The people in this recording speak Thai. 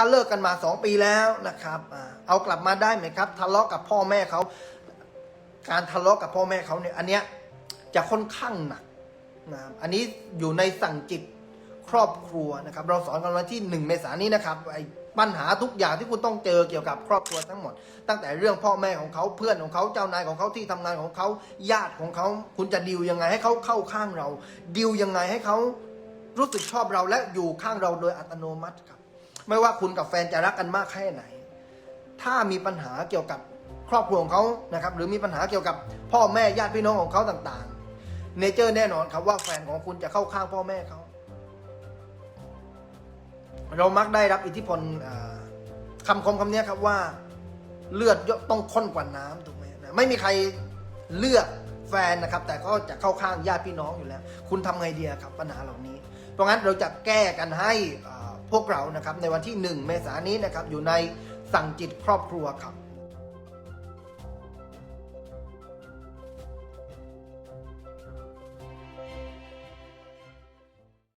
ถ้าเลิกกันมาสองปีแล้วนะครับเอากลับมาได้ไหมครับ ทะเลาะกับพ่อแม่เขาการทะเลาะกับพ่อแม่เขาเนี่ยอันเนี้ยจะค่อนข้างหนักนะอันนี้อยู่ในสั่งจิตครอบครัวนะครับ เราสอนกันวันที่หนึ่งเมษายนนี้นะครับไอ้ปัญหาทุกอย่างที่คุณต้องเจอเกี่ยวกับครอบครัวทั้งหมด ตั้งแต่เรื่องพ่อแม่ของเขาเพื่อนของเขาเจ้านายของเขาที่ทำงานของเขาญาติของเขา คุณจะดิวยังไงให้เขาเข้าข้างเราดิวยังไงให้เขารู้สึกชอบเราและอยู่ข้างเราโดยอัตโนมัติครับ ไม่ว่าคุณกับแฟนจะรักกันมากแค่ไหน ถ้ามีปัญหาเกี่ยวกับครอบครัวของเขานะครับ หรือมีปัญหาเกี่ยวกับพ่อแม่ญาติพี่น้องของเขาต่างๆ เนเจอร์แน่นอนครับว่าแฟนของคุณจะเข้าข้างพ่อแม่เขา เรามักได้รับอิทธิพลคำคมคำนี้ครับว่าเลือดต้องข้นกว่าน้ำถูกไหมนะไม่มีใครเลือกแฟนนะครับ แต่ก็จะเข้าข้างญาติพี่น้องอยู่แล้ว คุณทำไงดีครับปัญหาเหล่านี้ เพราะงั้นเราจะแก้กันให้ พวกเรานะครับในวันที่ 1 เมษายนนี้นะครับอยู่ในสั่งจิตครอบครัวครับ